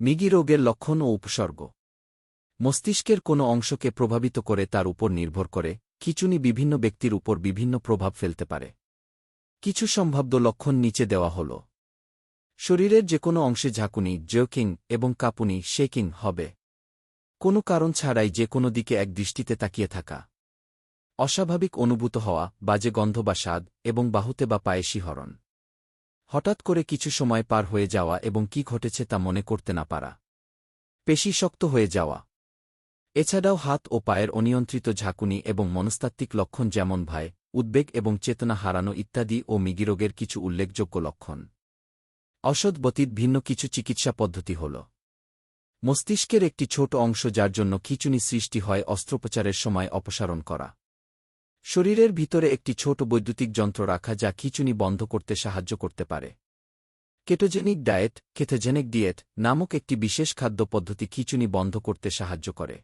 মিগি রোগের লক্ষণ ও উপসর্গ। মস্তিষ্কের কোনো অংশকে প্রভাবিত করে তার উপর নির্ভর করে, খিচুনি বিভিন্ন ব্যক্তির উপর বিভিন্ন প্রভাব ফেলতে পারে। কিছু সম্ভাব্য লক্ষণ নিচে দেওয়া হল। শরীরের যে কোনো অংশে ঝাঁকুনি, জোকিং এবং কাঁপুনি, শেকিং হবে। কোনো কারণ ছাড়াই যে কোনো দিকে এক দৃষ্টিতে তাকিয়ে থাকা। অস্বাভাবিক অনুভূত হওয়া, বাজে গন্ধ বা স্বাদ এবং বাহুতে বা পায়ে শিহরণ। হঠাৎ করে কিছু সময় পার হয়ে যাওয়া এবং কি ঘটেছে তা মনে করতে না পারা। পেশি শক্ত হয়ে যাওয়া। এছাড়াও হাত ও পায়ের অনিয়ন্ত্রিত ঝাঁকুনি এবং মনস্তাত্ত্বিক লক্ষণ যেমন ভয়, উদ্বেগ এবং চেতনা হারানো ইত্যাদি ও মিগিরোগের কিছু উল্লেখযোগ্য লক্ষণ। অসৎ বতীত ভিন্ন কিছু চিকিৎসা পদ্ধতি হল। মস্তিষ্কের একটি ছোট অংশ যার জন্য খিচুনি সৃষ্টি হয় অস্ত্রোপচারের সময় অপসারণ করা। শরীরের ভিতরে একটি ছোট বৈদ্যুতিক যন্ত্র রাখা যা খিচুনি বন্ধ করতে সাহায্য করতে পারে। কেটোজেনিক ডায়েট, কেথোজেনিক ডিয়েট নামক একটি বিশেষ খাদ্য পদ্ধতি খিচুনি বন্ধ করতে সাহায্য করে।